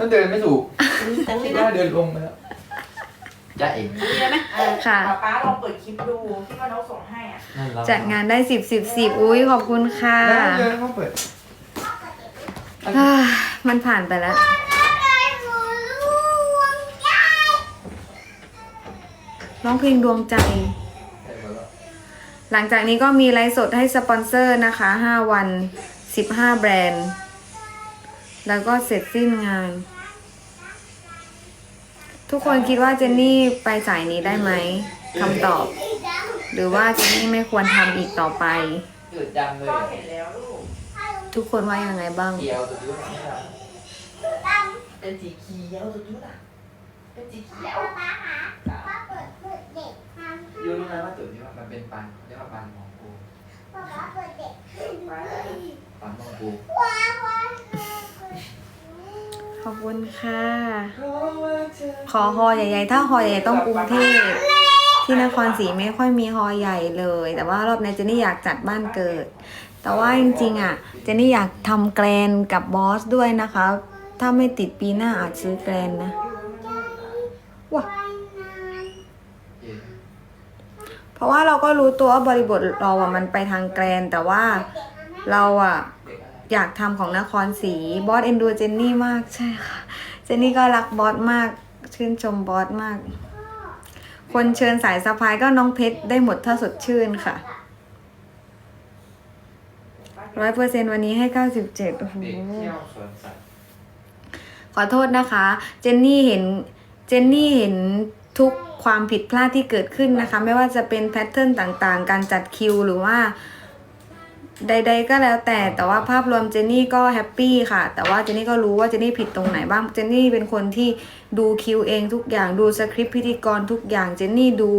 ถ้าเดินไม่ถูกตั้งคินี้ดนะว่าเดินลงไปแล้วจ้าเองมีไหมเออค่ะป๊าป๊าลองเปิดคลิปดูที่ว่านกส่งให้อะนั่นเราจัดงานได้สิบสิบสิบอุ้ยขอบคุณค่ะได้เลยเขาเปิดอ่ามันผ่านไปแล้ว ร้องเพลงดวงใจ หลังจากนี้ก็มีไลฟ์สดให้สปอนเซอร์นะคะ 5 วัน 15 แบรนด์ แล้วก็เสร็จสิ้นงาน ทุกคนคิดว่าเจนนี่ไปสายนี้ได้ไหมคำตอบ หรือว่าเจนนี่ไม่ควรทำอีกต่อไป หยุดดังเลยเห็นแล้วลูกทุกคนว่ายังไงบ้าง เกียวตัวยุทธ์ไม่ทเป็นสีเขียวสุดยอดอะเป็นสีเขียวยูรู้ไหมว่าตัวนี้ว่มันเป็นปันเรียกว่าปันมองกูปันมองกู ขอบคุณค่ะ ขอฮอใหญ่ๆ ถ้าฮอใหญ่ๆต้องกรุงเทพที่นครศรีไม่ค่อยมีฮอใหญ่เลย แต่ว่ารอบนี้เจนนี่อยากจัดบ้านเกิด แต่ว่าจริงๆอะเจนนี่อยากทำแกรนกับบอสด้วยนะคะ ถ้าไม่ติดปีหน้าอาจซื้อแกรนนะว้าเอ๊ะเพราะว่าเราก็รู้ตัวว่าบริบทเราอะมันไปทางแกรนแต่ว่าเราอะเด็ก อยากทำของนครศรีบอสเอ็นดูเจนนี่มากใช่ค่ะ เจนนี่ก็รักบอสมาก ชื่นชมบอสมาก คนเชิญสายสะพายก็น้องเพชรได้หมดถ้าสดชื่นค่ะร้อยเปอร์เซ็นวันนี้ให้เก้าสิบเจ็ดโอ้โหขอโทษนะคะ เจนนี่เห็น เจนนี่เห็นทุกความผิดพลาดที่เกิดขึ้นนะคะ ไม่ว่าจะเป็นแพทเทิร์นต่างๆ การจัดคิวหรือว่า ใด ๆ ก็แล้วแต่แต่ว่าภาพรวมเจนนี่ก็แฮปปี้ค่ะ แต่ว่าเจนนี่ก็รู้ว่าเจนนี่ผิดตรงไหนบ้างเจนนี่เป็นคนที่ดูคิวเองทุกอย่างดูสคริปต์พิธีกรทุกอย่างเจนนี่ดู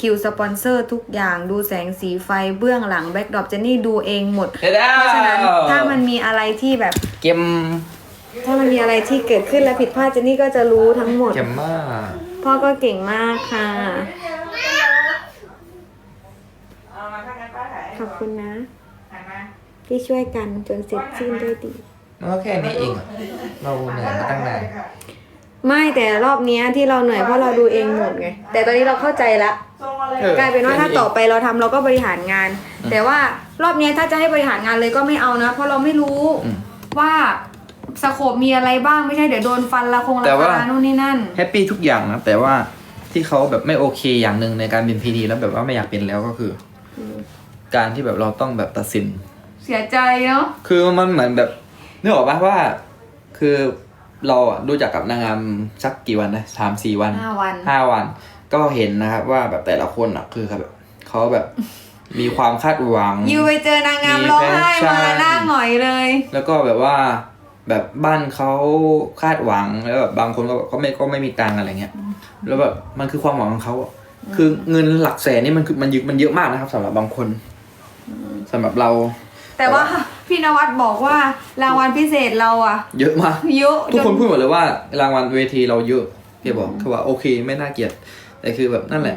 คิวสปอนเซอร์ทุกอย่างดูแสงสีไฟเบื้องหลังแบ็กดรอปเจนนี่ดูเองหมดเฮ้ยเพราะฉะนั้นถ้ามันมีอะไรที่แบบเกมถ้ามันมีอะไรที่เกิดขึ้นและผิดพลาดเจนนี่ก็จะรู้ทั้งหมดเกมมากพ่อก็เก่งมากค่ะเอามาถ้างั้นป้าถ่ายให้ขอบคุณนะถ่ายมา ที่ช่วยกันจนเสร็จสิ้นด้วยดี มันก็แค่นี้เองอะเราเหนื่อยมาตั้งนานไม่แต่รอบเนี้ยที่เราเหนื่อยเพราะเราดูเองหมดไง แต่ตอนนี้เราเข้าใจละทรงอะไรเออกลายเป็นว่าถ้าต่อไปเราทำเราก็บริหารงาน แต่ว่ารอบเนี้ยถ้าจะให้บริหารงานเลยก็ไม่เอานะ เพราะเราไม่รู้อืม ว่าสโคปมีอะไรบ้างไม่ใช่เดี๋ยวโดนฟันละคงแต่ราว่า คานู่นนี่นั่น แฮปปี้ทุกอย่างนะ แต่ว่าที่เขาแบบไม่โอเคอย่างหนึ่งในการเป็นพีดีแล้วแบบว่าไม่อยากเป็นแล้วก็คืออการที่แบบเราต้องแบบตัดสินเสียใจเนาะคือมันเหมือนแบบนึกออกปะว่า คือเราอะรู้จักกับนางงามสักกี่วันนะสามสี่วันห้าวันห้าวัน ก็เห็นนะครับว่าแบบแต่ละคนอะคือแบบเขาแบบมีความคาดหวังยูไปเจอนางงามมีร้องไห้แฟมาชั่นหน้าหงอยเลย แล้วก็แบบว่าแบบบ้านเขาคาดหวังแล้วแบบบางคนก็แบบก็ไม่ก็ไม่มีตังค์อะไรเงี้ย แล้วแบบมันคือความหวังของเขาอะคือเงินหลักแสนนี่มันคือมันเยอะมันเยอะมากนะครับสำหรับบางคนสำหรับเรา แต่ว่าพี่นวัดบอกว่ารางวัลพิเศษเราอะเยอะมาก เยอะทุกคนจพูดหมดเลยว่ารางวัลเวทีเราเยอะพี่บอกคือว่าโอเคไม่น่าเกลียดแต่คือแบบนั่นแหละ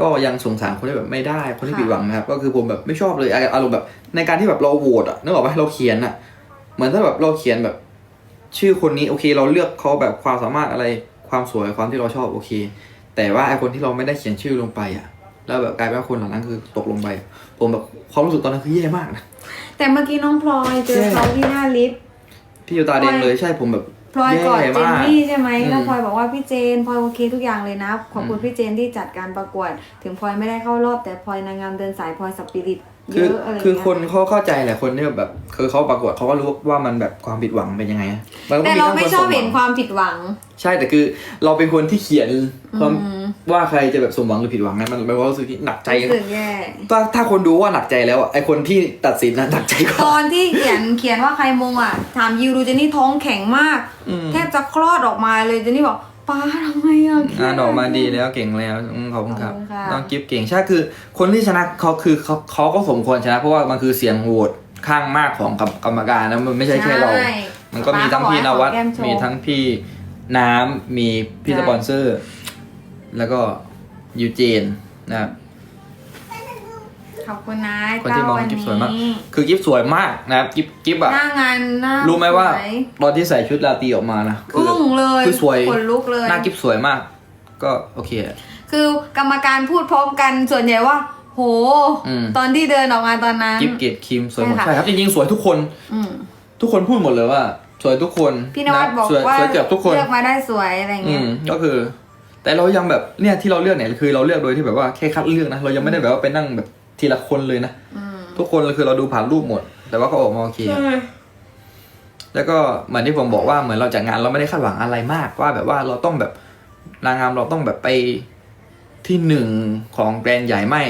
ก็ยังสงสารคนที่แบบไม่ได้คนที่ค่ะผิดหวังนะครับ ก็คือผมแบบไม่ชอบเลยอาอารมณ์แบบ ในการที่แบบเราโหวตอะนึกออกปะเราเขียนอะเหมือนถ้าแบบเราเขียนแบบ ชื่อคนนี้โอเค เราเลือกเขาแบบความสามารถอะไรความสวยความที่เราชอบโอเค แต่ว่าไอคนที่เราไม่ได้เขียนชื่อลงไปอะแล้วแบบกลายเป็นว่าคนเหล่านั้นคือตกลงไป ผมแบบความรู้สึกตอนนั้นคือแย่มากนะ แต่เมื่อกี้น้องพลอยเจอใช่เขาที่หน้าลิฟต์ พี่อยู่ตาแดงเลยใช่ผมแบบพลอยกอดแย่เจนมากนี่ใช่ไหมอืมแล้วพลอยบอกว่าพี่เจนพลอยโอเคทุกอย่างเลยนะ ขอบคุณพี่เจนที่จัดการประกวด ถึงพลอยไม่ได้เข้ารอบแต่พลอยนางงามเดินสายพลอยสปิริต เยคืออะอะไรคือเงี้ยคนเขาเข้าใจแหละคนที่แบบ คือเขาประกวดเขาก็รู้ว่ามันแบบความผิดหวังเป็นยังไงอะนก็แต่เราทั้งไม่คนชอบสหเห็นความผิดหวัง ใช่แต่คือ เราเป็นคนที่เขียนความอืมว่าใครจะแบบสมหวังหรือผิดหวังนั้นมันเป็นความรู้สึกที่หนักใจรู้สึกแย่ ถ้าถ้าคนดูว่าหนักใจแล้วอะไอคนที่ตัดสินนะหนักใจกตว่า อนที่เขียนเขียนว่าใครมงอะ ถามยูดูเจนนี่ท้องแข็งมากอืมแทบจะคลอดออกมาเลยเจนนี่บอก ป้าทำไมอะเครียงานออกมาดีแล้วเก่งแล้วอืมขอบคุณครับขอบคุณค่ะ น้องกิฟเก่งใช่คือ คนที่ชนะเขาคือเขาเขาก็สมควรชนะ เพราะว่ามันคือเสียงโหวตข้างมากของกรรมการนะมันไม่ใช่แค่เรา ใช่มันก็มีทั้งพี่นวัดป๊าก็บอกให้ขอแก้มโชว์มีทั้งพี่น้ำมีพี่ใช่สปอนเซอร์ แล้วก็ยูเจนนะครับ ขอบคุณนะคนที่มองเจ้าวันกิฟสวยมากนี้คือกิฟสวยมากนะครับกิฟกิฟอะหน้างานหน้ารู้ไหมว่าสยตอนที่ใส่ชุดราตรีออกมานะคือึ้งเลยคือสวยขนลุกเลยหน้ากิฟสวยมาก ก็โอเคอะคือกรรมการพูดพร้อมกันส่วนใหญ่ว่า โหอืมตอนที่เดินออกมาตอนนั้นกิฟเกตครีมสวยหมดใช่ค่ะใช่ครับจริงๆสวยทุกคนอืมทุกคนพูดหมดเลยว่า สวยทุกคนพี่นวัดะบอกสวยว่าสวยเกือบทุกคนเลือกมาได้สวยอะไรอืเงี้ยมก็คือแต่เรายังแบบเนี่ยที่เราเลือกเนี่ยคือเราเลือกโดยที่แบบว่าแค่คัดเลือกนะเรายังไม่ได้แบบว่าไปนั่งแบบ ทีละคนเลยนะอืมทุกคนคือเราดูผ่านรูปหมด แต่ว่าก็ออกมาโอเคอะแล้วก็เหมือนที่ผมบอกว่าเหมือนเราจัดงานเราไม่ได้คาดหวังอะไรมากว่าแบบว่าเราต้องแบบนางงามเราต้องแบบไปที่หนึ่งของแบรนด์ใหญ่ไม่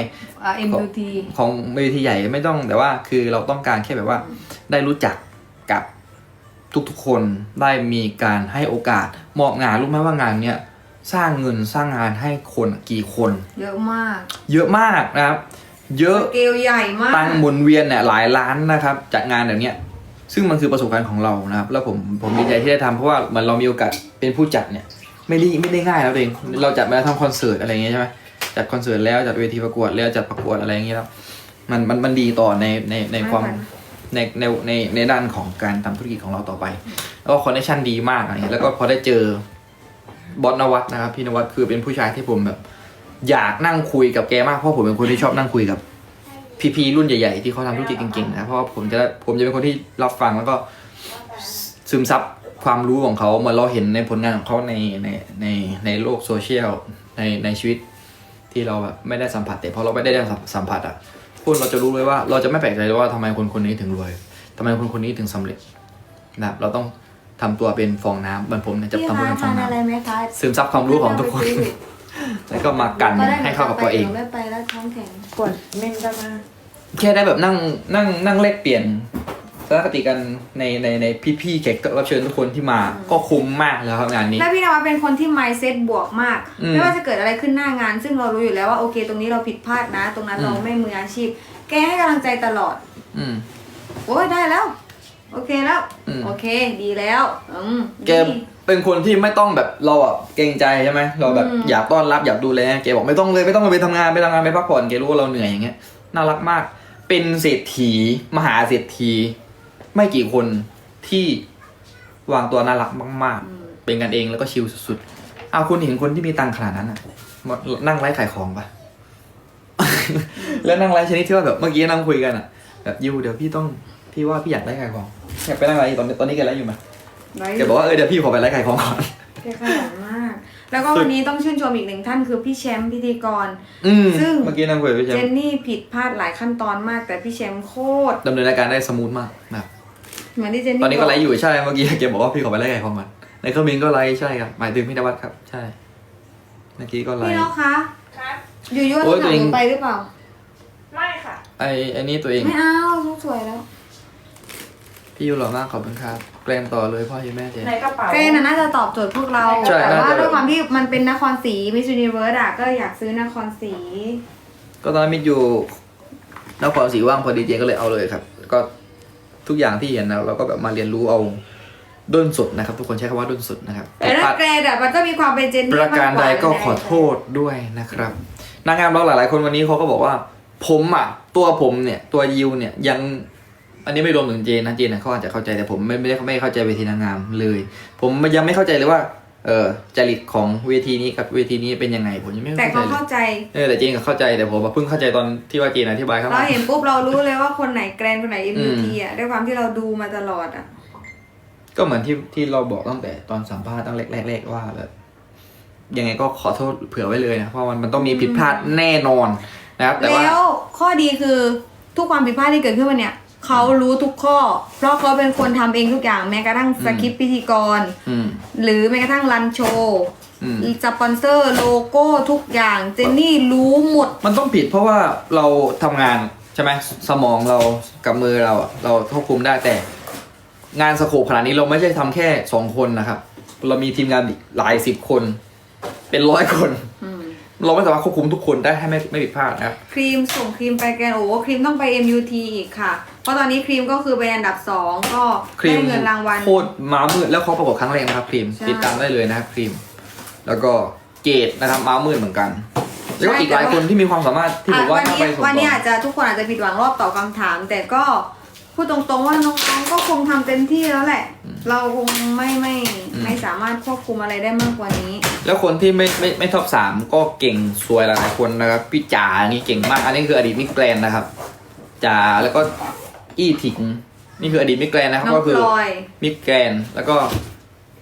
อ่า MUT ของเวทีใหญ่ไม่ต้องแต่ว่าคือเราต้องการแค่แบบว่า ได้รู้จักกับทุกๆคนได้มีการให้โอกาสมอบงานรู้ไหมว่างานเนี้ยสร้างเงินสร้างงานให้คนกี่คน เยอะมาก เยอะมากนะครับ เยอะสเกลใหญ่มากตังค์หมุนเวียนเนี่ยหลายล้านนะครับ จากงานแบบเนี้ยซึ่งมันคือประสบการณ์ของเรานะครับ แล้วผมผมดีใจที่ได้ทำเพราะว่าเหมือนเรามีโอกาสเป็นผู้จัดเนี่ย ไม่ได้ไม่ได้ง่ายแล้วเองเราจัดมาทำคอนเสิร์ตอะไรอย่างเงี้ยใช่ไหมจัดคอนเสิร์ตแล้วจัดเวทีประกวดแล้วจัดประกวดอะไรอย่างเงี้ยแล้วมันมันมันดีต่อในในในความไม่ค่ะในในในในด้านของการทำธุรกิจของเราต่อไป แล้วก็คอนเนคชั่นดีมากอะไรเงี้ยแล้วก็พอได้เจอบอสนวัตนะครับพี่นวัตคือเป็นผู้ชายที่ผมแบบ อยากนั่งคุยกับแกมากเพราะผมเป็นคนที่ชอบนั่งคุยกับพีๆรุ่นใหญ่ๆที่เขาทำธุรกิจเก่งๆนะเพราะว่าผมจะได้ผมจะเป็นคนที่รับฟังแล้วก็ซึมซับความรู้ของเขาเหมือนเราเห็นในผลงานของเขาในในในในโลกโซเชียลในในชีวิตที่เราแบบไม่ได้สัมผัสแต่พอเราไม่ได้สัมผัสอะคนเราจะรู้เลยว่าเราจะไม่แปลกใจเลยว่าทำไมคนคนนี้ถึงรวยทำไมคนคนนี้ถึงสำเร็จนะครับเราต้องทำตัวเป็นฟองน้ำเหมือนผมเนี่ยจะพี่ทำตัวคะเป็นฟอทางนน้อะไรไหมคะำซึมซับความรู้ของทุกคน แล้วก็มากันตอนแรกให้เข้ากับตัวเองหนูไม่ไปแล้วท้องแข็งกดเมนกันมาแค่ได้แบบนั่งนั่งนั่งแลกเปลี่ยนทัศนคติกันในในในพี่ๆแขกรับเชิญทุกคนที่มาก็คุ้มมากแล้วครับงานนี้ แล้วพี่นวัดเป็นคนที่ mindset บวกมากอืมไม่ว่าจะเกิดอะไรขึ้นหน้างาน ซึ่งเรารู้อยู่แล้วว่าโอเค ตรงนี้เราผิดพลาดนะ ตรงนั้นอืมเราไม่มืออาชีพ แกให้กำลังใจตลอด อืมโอ้ยได้แล้ว โอเคแล้วอืมโอเค ดีแล้ว อืมแกดี เป็นคนที่ไม่ต้องแบบเราอะเกรงใจใช่ไหมเราแบบอืม อยากต้อนรับอยากดูแลแกบอกไม่ต้องเลยไม่ต้องไปทำงานไปทำงานไปพักผ่อนแกรู้ว่าเราเหนื่อยอย่างเงี้ยน่ารักมาก เป็นเศรษฐีมหาเศรษฐี ไม่กี่คนที่วางตัวน่ารักมากอืมๆเป็นกันเองแล้วก็ชิลสุดๆเอาคุณเห็นคนที่มีตังค์ขนาดนั้นอะมานั่งไลฟ์ขายของปะ แล้วนั่งไลฟ์ชนิดที่ว่าแบบเมื่อกี้นั่งคุยกันอะ แบบยูเดี๋ยวพี่ต้องพี่ว่าพี่อยากไลฟ์ขายของอยากไปนั่งไลฟ์ตอนนี้ตอนนี้แกไลฟ์อยู่ไหม ไว้แกบอกว่าเออเดี๋ยวพี่ขอไปไลฟ์ขายของก่อน แกขยันมาก แล้วก็วันนี้ต้องชื่นชมอีกหนึ่งท่านคือพี่แชมป์พิธีกร อืมซึ่ง เมื่อกี้นั่งคุยกับพี่แชเจมนป์นี่ผิดพลาดหลายขั้นตอนมาก แต่พี่แชมป์โคตรดำเนินรายการได้สมูทมากนะครับเหมือนที่เจนนี่ตอนนี้ก็ไลฟ์บอยู่ใช่เมื่อกี้แกบอกว่าพี่ขอไปไลฟ์ขายของก่อนในเครื่องบินก็ไลฟ์ใช่ครับหมายถึงพี่นวัดครับ ใช่ เมื่อกี้ก็อกไลพี่ฟ์ นกคะครับ อยู่ยุ่โอ้ยที่ตัวหเองนูไปหรือเปล่า ไม่ค่ะ ไอไอนี่ตัวเอง ไม่เอาทุกสวยแล้ว พี่ยูหล่อมากขอบคุณครับ แกลนต่อเลยพ่อยูแม่เจนในกระเป๋า เกรนน่ะน่าจะตอบโจทย์พวกเราใช่แต่ว่าน่าจะ ด้วยความที่มันเป็นนครศรีมิส s u นิเวิร์สอะก็อยากซื้อนครศรีก็ตอนนั้นมิดอยู่นครศรีว่างพอดีเจก็เลยเอาเลยครับ ก็ทุกอย่างที่เห็นนะเราก็แบบมาเรียนรู้เอาด้นสดนะครับ ทุกคนใช้คำว่าด้นสดนะครับแต่ถ้าเกรนอะมันก็มีความเป็นเจนปนี่ระการใดก็ขอโทษด้วยนะครับนางงามเราหลายๆ คนวันนี้เขาก็บอกว่า ผมอะ ตัวผมเนี่ย ตัวยิวเนี่ยยัง อันนี้ไม่รวมถึงเจนนะเจนนะเขาอาจจะเข้าใจแต่ผมไม่ไม่ได้ไม่เข้าใจเวทีนางงามเลย ผมยังไม่เข้าใจเลยว่า เออจริตของเวทีนี้กับเวทีนี้เป็นยังไงผมยังไม่แต่เข้าใจเขาเลยเข้าใจ เออแต่เจนก็เข้าใจแต่ผมอะเพิ่งเข้าใจตอนที่ว่าเจนอธิบายครับ เราเห็นปุ๊บเรารู้เลยว่าคนไหนแกรนคนไหนอื MUT มอะด้วยความที่เราดูมาตลอดอะก็เหมือนที่ที่เราบอกตั้งแต่ตอนสัมภาษณ์ตั้งแรกๆว่าแบบยังไงก็ขอโทษเผื่อไว้เลยนะเพราะมันมันต้องมีผิดพลาดแน่นอนนะครับ แต่ว่า แล้วข้อดีคือทุกความผิดพลาดที่เกิดขึ้นวันเนี้ย เขารู้ทุกข้อ เพราะเขาเป็นคนทำเองทุกอย่างแม้กระทั่งสคริปต์พิธีกร อืม หรือแม้กระทั่งรันโชว์อืม สปอนเซอร์โลโก้ทุกอย่างเจนนี่รู้หมด มันต้องผิดเพราะว่าเราทำงานใช่ไหมสมองเรากับมือเราอะเราควบคุมได้แต่ งานสโคปขนาดนี้เราไม่ใช่ทำแค่สองคนนะครับ เรามีทีมงานอีกหลายสิบคน เป็นร้อยคนเราไม่สามารถควบคุมทุกคนได้ให้ไม่ไม่ผิดพลาดนะครับ ครีมส่งครีมไปแกรนโอ้ครีมต้องไป MUT อีกค่ะเพ ราะตอนนี้ครีมก็คือเป็นอันดับสองก็ครีได้มเงินรางวัล โคตรม้ามืดแล้วเขาประกวดครั้งแรกนะครับครีมใช่ ติดตามได้เลยนะครับครีม แล้วก็เกตนะครับม้ามืดเหมือนกัน แล้วก็อีกหลายคนที่มีความสามารถที่ผมว่าวันถ้านี้ไปสมวันต่นี้ออาจจะทุกคนอาจจะผิดหวังรอบตอบคำถาม แต่ก็พูดตรงๆว่าน้องๆก็คงทำเต็มที่แล้วแหละ เราคงไม่ไม่ไม่สามารถควบคุมอะไรได้มากกว่านี้ แล้วคนที่ไม่ไม่ไม่ท็อปสามก็เก่งสวยหลายๆคนนะครับพี่จ๋านี่เก่งมาก อันนี้คืออดีตมิสแกรนด์นะครับจ๋าแล้วก็ อี้ถิง นี่คืออดีตมิสแกรนด์นะครับ น้องก็พคือลอยมิสแกรนด์แล้วก็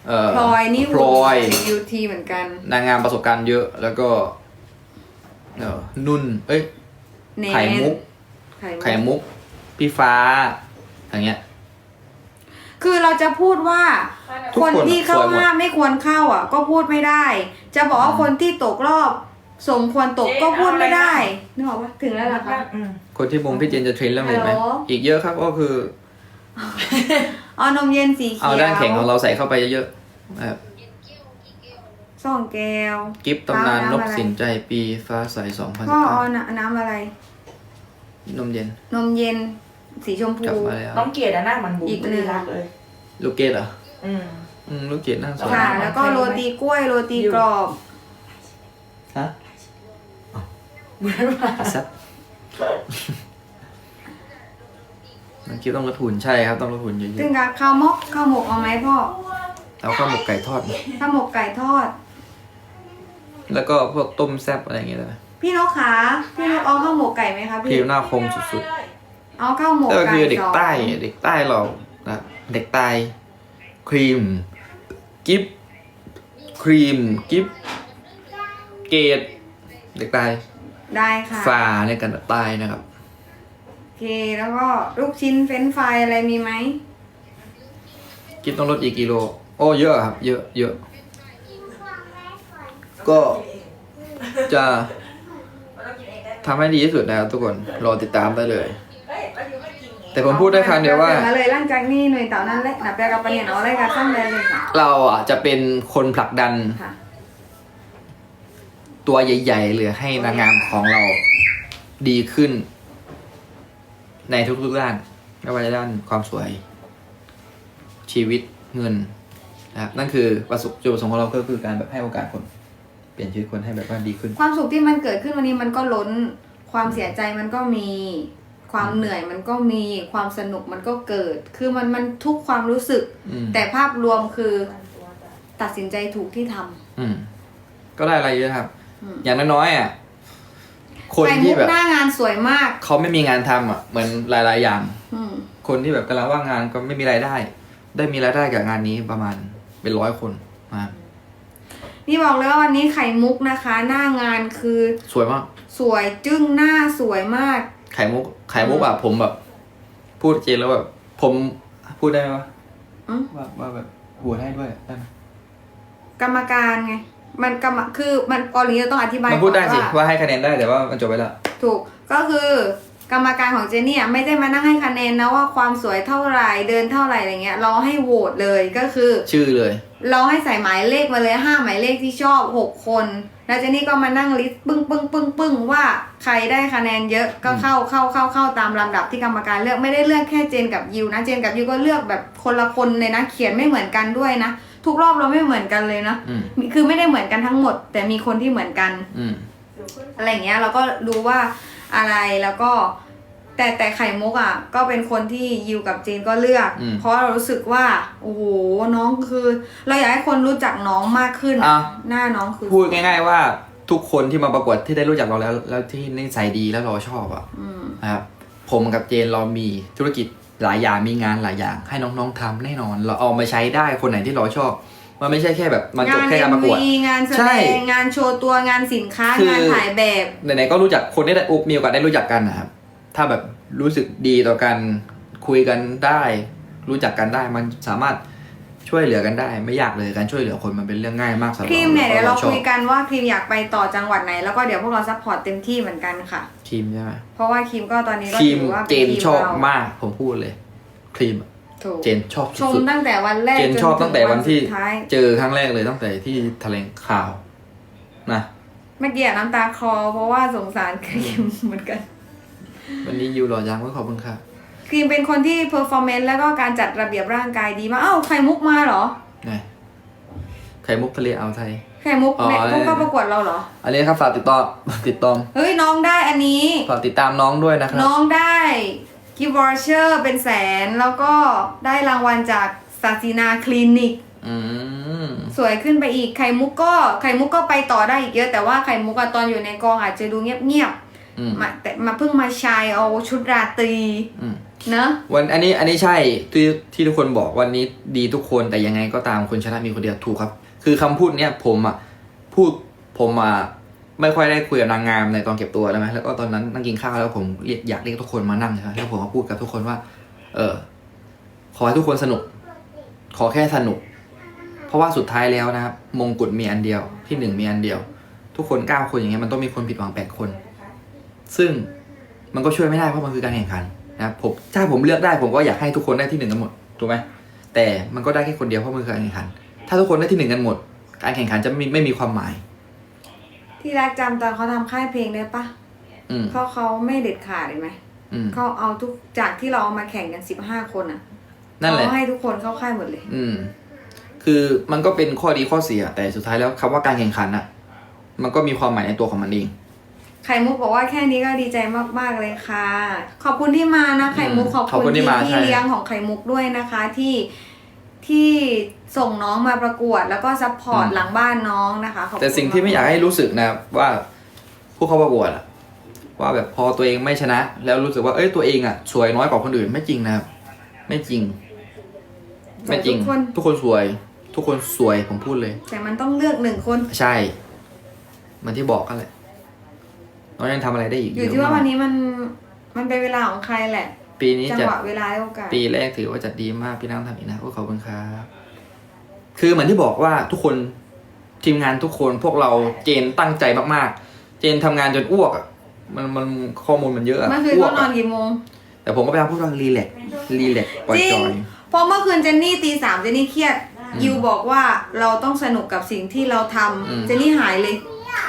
เอ่อพลอยนี่พลอย ยูทีเหมือนกันนางงามประสบการณ์เยอะแล้วก็เออนุ่น เอ้ย เนไข่มุก ไข่มุกไข่มุก พี่ฟ้าอย่างเงี้ย คือเราจะพูดว่า ทุกคคนนที่เข้าสวยหมด ห้ามไม่ควรเข้าอะ ก็พูดไม่ได้ จะบอกว่าคนที่ตกรอบ สมควรตกก็พูดไม่ได้นึกออกปะถึงแล้วเหรอคะ อืมคนที่มงพี่เจนจะเทรนเรื่องอะไรไหม ฮัลโหล อีกเยอะครับก็คือ เอานมเย็นสีเขียวเอาด้านแข็งของเราใส่เข้าไปเยอะๆนะครับสองแก้ว กิฟตำนานเอานน้ำกอะไร สินใจปีฟ้าใสพ่อเอา2019น้ำน้ำอะไร นมเย็นนมเย็นสีชมพูกลับมาแล้วน้องเกียรติอะหน้ามันบุ๋มอีกไม่หนึ่ได้งรักเลย ลูกเกดเหรออืม อืมลูกเกดน่าสวยค่ะเอาแล้วก็โรตีกล้วยโรตีกรอบ ฮะ เหมือนว่าซัดน้องกิฟต้องลดหุ่นใช่ครับ ต้องลดหุ่นเยถึอะงกับข้าวมกข้าวหมกเอาไหมพ่อๆเอาข้าวหมกไก่ทอดมาข้าวหมกไก่ทอด แล้วก็พวกต้มแซ่บอะไรอย่างเงี้ยได้ไหมพี่นกขาพี่นกเอาข้าวหมกไก่ไหมคะพี่พี่หน้าคมสุดเอาข้าวหมๆกก็ไก่คือเด็กสองใต้เด็กใต้เรานะเด็กใต้ครีม กิฟครีม กิฟเกดเด็กใต้ ได้ค่ะฟ้าในกันใต้นะครับ โอเค แล้วก็ลูกชิ้นเฟรนช์ฟรายอะไรมีไหมกิฟต้องลดอีกกิโล โอ้เยอะครับ เยอะเยอะ ก็จะทำให้ดีที่สุดนะครับทุกคน รอติดตามได้เลย แต่ผมพูดได้ครั้งเดียวว่า มาเลยหลังจากนี้หน่วยเต่านั้นแหละนับแปลกับปะเนี่ยเอาอะไรกันสั้นเลยเลยค่ะ เราอะจะเป็นคนผลักดัน ค่ะ ตัวใหญ่ ๆเลยให้นางงามของเราดีขึ้น ในทุกๆด้าน ไม่ว่าจะด้านความสวย ชีวิตเงินนะครับนั่นคือประสบจุดประสงค์ของเราก็คือการแบบให้โอกาสคน เปลี่ยนชีวิตคนให้แบบว่าดีขึ้น ความสุขที่มันเกิดขึ้นวันนี้มันก็ล้น ความเสียใจมันก็มี ความเหนื่อยมันก็มี ความสนุกมันก็เกิด คือมันมันทุกความรู้สึก อืม แต่ภาพรวมคือตัดสินใจถูกที่ทำ อืม ก็ได้อะไรเยอะครับ อืมอย่างน้อยๆอะคนไข่มุที่กแบบ หน้างานสวยมาก เขาไม่มีงานทำอะเหมือนหลาย ๆ อย่าง อืมคนที่แบบกำลังว่างงานก็ไม่มีรายได้ ได้มีรายได้กับงานนี้ประมาณเป็นร้อยคนนะครับนี่บอกเลยว่าวันนี้ไข่มุกนะคะ หน้างานคือสวยมาก สวยจึ้งหน้าสวยมาก ไข่มุกไข่มุกอะผมแบบ พูดจริงแล้วแบบ ผมพูดได้ไหมวะอืม ว่าว่าแบบหัวให้ด้วยได้ไหมกรรมการไง มันกรรมคือมันกรณีจะต้องอธิบายมันพูดได้สิก่อนว่าว่าให้คะแนนได้แต่ว่ามันจบไปแล้ว ถูกก็คือกรรมการของเจนนี่อะไม่ได้มานั่งให้คะแนนนะว่าความสวยเท่าไหร่เดินเท่าไหร่อะไรเงี้ย เราให้โหวตเลยก็คือ ชื่อเลย เราให้ใส่หมายเลขมาเลยห้าหมายเลขที่ชอบหกคน แล้วเจนนี่ก็มานั่งลิสต์ปึ้งปึ้งปึ้งปึ้งว่าใครได้คะแนนเยอะก็เข้าเข้าเข้าเข้าตามลำดับที่กรรมการเลือกไม่ได้เลือกแค่เจนกับยิวนะเจนกับยิวก็เลือกแบบคนละคนเลยนะ เขียนไม่เหมือนกันด้วยนะ ทุกรอบเราไม่เหมือนกันเลยนะอืมมีคือไม่ได้เหมือนกันทั้งหมด แต่มีคนที่เหมือนกัน อืม อะไรอย่างเงี้ยเราก็รู้ว่าอะไรแล้วก็แต่แต่ไข่มุกอะก็เป็นคนที่ยิวกับเจนก็เลือก อืม เพราะเรารู้สึกว่าโอ้โหน้องคือ เราอยากให้คนรู้จักน้องมากขึ้นอะ หน้าน้องคือพูดง่ายๆว่าทุกคนที่มาประกวดที่ได้รู้จักเราแล้ว แล้วที่นิสัยดีแล้วเราชอบอะอืมนะครับผมกับเจนเรามีธุรกิจ หลายอย่างมีงานหลายอย่างให้น้องๆทำแน่นอน เราเอามาใช้ได้คนไหนที่เราชอบ มันไม่ใช่แค่แบบมันจบแค่การประกวดงาน MV งานแสใช่ดงงานโชว์ตัวงานสินค้าคืองานถ่ายแบบไหนๆก็รู้จักคนที่ได้อุมีโอกาสได้รู้จักกันนะครับ ถ้าแบบรู้สึกดีต่อกันคุยกันได้ รู้จักกันได้มันสามารถ ช่วยเหลือกันได้ไม่ยากเลยการช่วยเหลือคนมันเป็นเรื่องง่ายมากสำหรับครีมเนี่ยเดี๋ยวเราชอบคุยกันว่าครีมอยากไปต่อจังหวัดไหน แล้วก็เดี๋ยวพวกเราซัพพอร์ตเต็มที่เหมือนกันค่ะครีมใช่ไหมเพราะว่าครีมก็ตอนนี้ก็ครีมถือว่าเจเป็นนทีมชอบเรามากผมพูดเลยครีมอะถูกเจนชอบชมสุดตั้งแต่วันแรกๆเจนชอบตั้งแต่วันที่สุดท้ายเจอครั้งแรกเลยตั้งแต่ที่แถลงข่าวนะเมื่อกี้อะน้ำตาคลอเพราะว่าสงสารครีมเหมือนกัน วันนี้ยูรอยังก็ขอบคุณค่ะ ครีมเป็นคนที่เพอร์ฟอร์แมนซ์แล้วก็การจัดระเบียบร่างกายดีมากเอ้าไข่มุกมาเหรอนะไข่มุกทะเลอ่าวไทย ไข่มุกอ๋อเนี่ยเขาเข้าประกวดเราเหรอ อันนี้ครับฝากติดต่อ ติดต่อเฮ้ยน้องได้อันนี้ ฝากติดตามน้องด้วยนะครับ น้องได้กิฟต์วอเชอร์เป็นแสนแล้วก็ได้รางวัลจากศาสินาคลินิก อืม สวยขึ้นไปอีกไข่มุกก็ไข่มุกก็ไปต่อได้อีกเยอะแต่ว่าไข่มุกอะตอนอยู่ในกองอาจจะดูเงียบอืมๆมาแต่มาเพิ่งมาชายเอาชุดราตรี อืม เนะวันอันนี้อันนี้ใช่ที่ที่ทุกคนบอกวันนี้ดีทุกคนแต่ยังไงก็ตามคนชนะมีคนเดียวถูกครับ คือคำพูดเนี้ยผมอะพูดผมอะไม่ค่อยได้คุยกับนางงามในตอนเก็บตัวแล้วไหมแล้วก็ตอนนั้นนั่งกินข้าวแล้วผมเรียกอยากเรียกทุกคนมานั่งใช่ไหมแล้วผมก็พูดกับทุกคนว่า เออ ขอให้ทุกคนสนุก ขอแค่สนุก เพราะว่าสุดท้ายแล้วนะครับมงกุฎมีอันเดียว ที่หนึ่งมีอันเดียว ทุกคนเก้าคนอย่างเงี้ยมันต้องมีคนผิดหวังแปดคน ซึ่งมันก็ช่วยไม่ได้เพราะมันคือการแข่งขัน นะครับผมถ้าผมเลือกได้ผมก็อยากให้ทุกคนได้ที่หนึ่งกันหมดถูกไหมแต่มันก็ได้แค่คนเดียวเพราะมันคือการแข่งขัน ถ้าทุกคนได้ที่หนึ่งกันหมด การแข่งขันจะไม่ไม่มีความหมาย ที่รักจำตอนเขาทำค่ายเพลงได้ปะอืมเขาเขาไม่เด็ดขาดเลยไหมอืม เขาเอาทุกจากที่เราเอามาแข่งกันสิบห้าคนอะนั่นแหละ เขาให้ทุกคนเข้าค่ายหมดเลย อืม คือมันก็เป็นข้อดีข้อเสีย แต่สุดท้ายแล้วคำว่าการแข่งขันอะมันก็มีความหมายในตัวของมันเอง ไข่มุกบอกว่าแค่นี้ก็ดีใจมากๆเลยค่ะ ขอบคุณที่มานะไข่มุกอืมขอบขอบคุคุณณที่ที่มาที่ใช่ เลี้ยงของไข่มุกด้วยนะคะที่ที่ส่งน้องมาประกวด แล้วก็ซัพพอร์ตหลังบ้านน้องนะคะขอบคุณแต่สิ่งที่ไม่อยากให้รู้สึกนะครับว่าผู้เข้าประกวดอะว่าแบบพอตัวเองไม่ชนะ แล้วรู้สึกว่าเอ้ยตัวเองอะสวยน้อยกว่าคนอื่นไม่จริงนะครับ ไม่จริง ไม่จริง ทุกคนทุกคนสวย ทุกคนสวยผมพูดเลย แต่มันต้องเลือกหนึ่งคน ใช่เหมือนที่บอกกันแหละ น้องยังทำอะไรได้อีกอเยยู่อะที่ว่ามากวันนี้มันมันเป็นเวลาของใครแหละ ปีนี้จังจะ หวะเวลาและโอกาส ปีแรกถือว่าจัดดีมาก พี่น้ำทำอีกนะโอ้ขอบคุณครับคือเหมือนที่บอกว่าทุกคนทีมงานทุกคนพวกเราเจนตั้งใจมากๆ เจนทำงานจนอ้วกอะมันมันข้อมูลมันเยอะอะเมื่อคืนอ้วเขากนออะนกี่โมง แต่ผมก็พยายามพูดว่ารีแลกรีแลกปล่อยจริจงอยเพราะเมื่อคืนเจนนี่ตีสามเจนนี่เครียด ยิวบอกว่าเราต้องสนุกกับสิ่งที่เราทำอืม เจนนี่หายเลย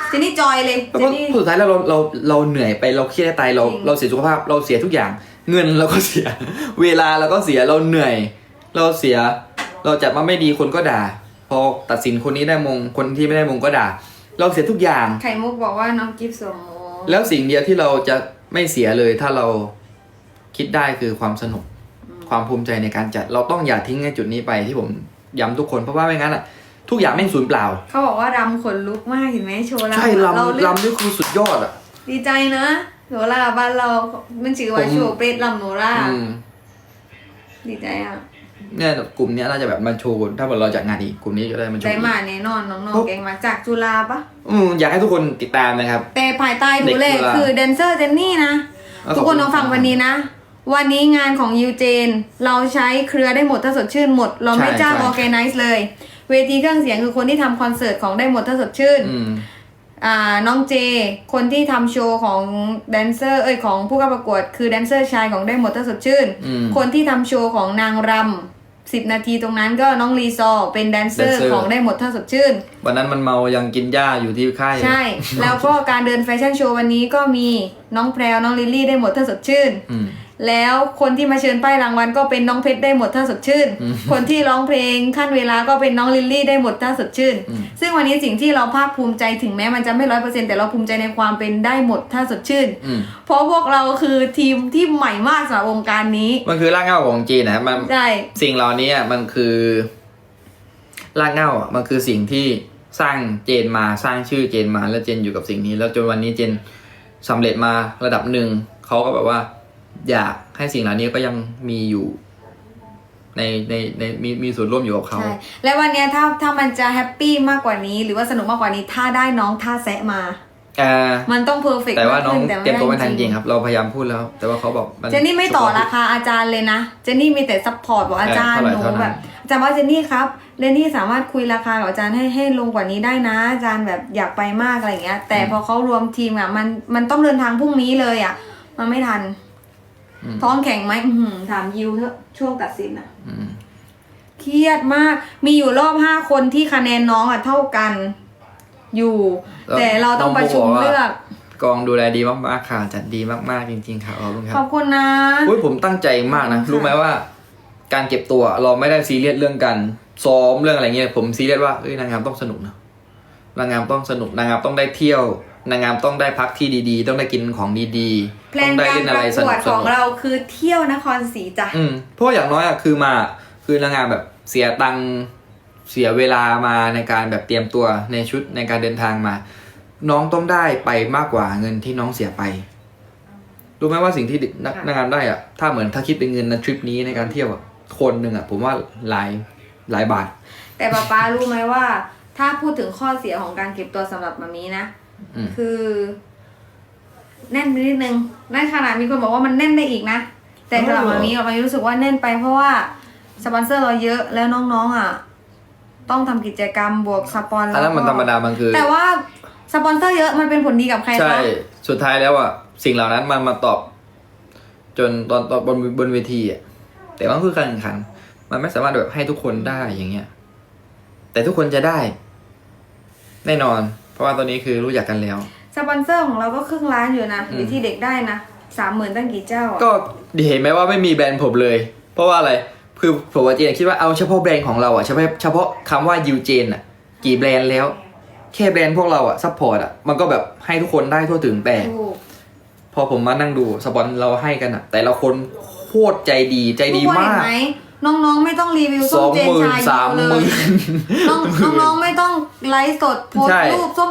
เจนนี่จอยเลยแล้วเจก็นนี่ สุดท้ายแล้วเราเราเราเหนื่อยไปเราเครียดตายเราจริง เราเสียสุขภาพเราเสียทุกอย่าง เงินเราก็เสีย เวลาเราก็เสียเราเหนื่อย เราเสีย เราจัดมาไม่ดีคนก็ด่า พอตัดสินคนนี้ได้มงคนที่ไม่ได้มงก็ด่า เราเสียทุกอย่าง ไข่มุกบอกว่าน้องกิฟต์สมมงแล้วสิ่งเดียวที่เราจะไม่เสียเลยถ้าเราคิดได้คือความสนุก ความภูมิใจในการจัด เราต้องอย่าทิ้งในจุดนี้ไปที่ผมย้ำทุกคนเพราะว่าไม่งั้นอะ ทุกอย่างแม่งสูญเปล่า เขาบอกว่ารำขนลุกมากเห็นไหมโชว์รำใช่เราลำเลือกลำนี่คือสุดยอดอะ ดีใจนะโนราบ้านเรา มันชื่อว่าผม โชว์เปรตลำโนราอืมดีใจอะเนี่ยกลุ่มเนี้ยน่าจะแบบมาโชว์ถ้าเกิดเราจัดงานอีกกลุ่มนี้จะได้มาโชใจว์อีก มาแน่นอนน้องๆแกงมาจากจุฬาปะอืมอยากให้ทุกคนติดตามนะครับ แต่ภายใต้ดูเลยเด็กจุฬา คือแดนเซอร์เจนนี่นะแล้วทุกคนขต้ออบงฟังวันนี้นะ วันนี้งานของยูเจน เราใช้เครือได้หมดถ้าสดชื่นหมด เราไม่ใช่จ้างใช่ ออแกไนซ์เลย เวทีเครื่องเสียงคือคนที่ทำคอนเสิร์ตของได้หมดถ้าสดชื่น อืม อ่าน้องเจ คนที่ทำโชว์ของแดนเซอร์เอ้ยของผู้เข้าประกวด คือแดนเซอร์ชายของได้หมดถ้าสดชื่น อืมคนที่ทำโชว์ของนางรำสิบนาทีตรงนั้นก็น้องลีซอร์เป็นแดนเซอร์แดนเซอร์ ของได้หมดถ้าสดชื่น วันนั้นมันเมายังกินหญ้าอยู่ที่ค่าย ใช่ แล้วก็การเดินแฟชั่นโชว์วันนี้ก็มีน้องแพรวน้องลิลลี่ได้หมดถ้าสดชื่น อืม แล้วคนที่มาเชิญป้ายรางวัลก็เป็นน้องเพชรได้หมดถ้าสดชื่นอืมคนที่ร้องเพลงขั้นเวลาก็เป็นน้องลิลลี่ได้หมดถ้าสดชื่นอืมซึ่งวันนี้สิ่งที่เราภาคภูมิใจถึงแม้มันจะไม่ร้อยเปอร์เซ็นแต่เราภูมิใจในความเป็นได้หมดถ้าสดชื่นอืมเพราะพวกเราคือทีมที่ใหม่มากสำหรับวงการนี้ มันคือรากเหง้าของจีนนะมันใช่สิ่งเหล่านี้อะมันคือรากเหง้าอะมันคือสิ่งที่สร้างเจนมาสร้างชื่อเจนมาแล้วเจนอยู่กับสิ่งนี้ แล้วจนวันนี้เจนสำเร็จมาระดับหนึ่งเขาก็แบบว่า อยากให้สิ่งเหล่านี้ก็ยังมีอยู่ในในในมีมีส่วนร่วมอยู่กับเขาใช่และวันเนี้ยถ้าถ้ามันจะแฮปปี้มากกว่านี้หรือว่าสนุกมากกว่านี้ถ้าได้น้องท่าแซะมาอ่ามันต้องเพอร์เฟกต์แต่ว่าน้องแต่เตรียมตัวไม่ทันจริงครับ เราพยายามพูดแล้ว แต่ว่าเขาบอกมัเจนนี่ไม่ต่อราคาอาจารย์เลยนะเจนนี่มีแต่ซัพพอร์ตบอกอาจารย์เออหนูเท่าไหร่แบบอาจารย์ว่าเจนนี่ครับเรนนี่สามารถคุยราคากับอาจารย์ให้ให้ลงกว่านี้ได้นะ อาจารย์แบบอยากไปมากอะไรอย่างเงี้ย แต่พอเขารวมทีมอะมันมันต้องเดินทางพรุ่งนี้เลยอะ มันไม่ทัน ท้องแข็งไหมอื้อหือถามยิวเถอะช่วงตัดสินอะอืมเครียดมาก มีอยู่รอบห้าคนที่คะแนนน้องอะเท่ากัน อยู่ แต่เราต้องประชุมเลือกกองดูแลดีมากๆค่ะ จัดดีมากๆจริง ๆ ค่ะขอบคุณคขรัอบบคุณนะอุ้ยผมตั้งใจมากนะขอบคุณค่ะรู้ไหมว่า การเก็บตัวเราไม่ได้ซีเรียสเรื่องการซ้อมเรื่องอะไรเงี้ยผมซีเรียสว่าเอ้ยนางงามต้องสนุกนะนางงามต้องสนุกนางงามต้องได้เที่ยว นางงามต้องได้พักที่ดีๆ ต้องได้กินของดีๆแพลต้อนงได้การเล่นปอะไรระสกวนุดกของเราคือเที่ยวนครศรีจ้ะ อืมเพราะว่าอย่างน้อยอะคือมาคือนางงามแบบเสียตังค์เสียเวลามาในการแบบเตรียมตัวในชุดในการเดินทางมา น้องต้องได้ไปมากกว่าเงินที่น้องเสียไปรู้ไหมว่าสิ่งที่นักค่ะ นางงามได้อะถ้าเหมือนถ้าคิดเป็นเงินในทริปนี้ในการเที่ยวอะคนหนึ่งอะผมว่าหลายหลายบาท แต่ป๊าป๊ารู้ไหมว่า ถ้าพูดถึงข้อเสียของการเก็บตัวสำหรับมามีนะอืม คือ แน่นไปนิดนึงนั่นขนาดมีคนบอกว่ามันแน่นได้อีกนะ แต่สำหรับมามีมามีรู้สึกว่าแน่นไปเพราะว่าสปอนเซอร์เราเยอะแล้วน้องๆอะ ต้องทำกิจกรรมบวกสปอนอันนั้นมันธรรมดามันคือ แต่ว่าสปอนเซอร์เยอะมันเป็นผลดีกับใครใช่คะสุดท้ายแล้วอะสิ่งเหล่านั้นมันมาตอบ จนตอนตอนบนบนเวทีอะแต่ว่าคือการแข่งขัน มันไม่สามารถแบบให้ทุกคนได้อย่างเงี้ย แต่ทุกคนจะได้ แน่นอน เพราะว่าตอนนี้คือรู้จักกันแล้ว สปอนเซอร์ของเราก็ครึ่งล้านอยู่นะอืมวิธีเด็กได้นะสามหมื่นตั้งกี่เจ้าอะก็เห็นไหมว่าไม่มีแบรนด์ผมเลย เพราะว่าอะไร คือผมว่าเจนคิดว่าเอาเฉพาะแบรนด์ของเราอะเฉพาะเฉพาะคำว่ายูเจนอะกี่แบรนด์แล้ว แค่แบรนด์พวกเราอะซัพพอร์ตอะมันก็แบบให้ทุกคนได้ทั่วถึงแต่ ถูกพอผมมานั่งดูสปอนเราให้กันอะแต่ละคนโคตรใจดีใจดีทุกคนมาเห็นก ไหม น้องๆไม่ต้องรีวิวสส้อมงเจนหมื่นชาสามเยหอะเลมื่ยนน้องน้องๆไม่ต้องไลฟ์สดโพสใช่ ต์รูปส้ม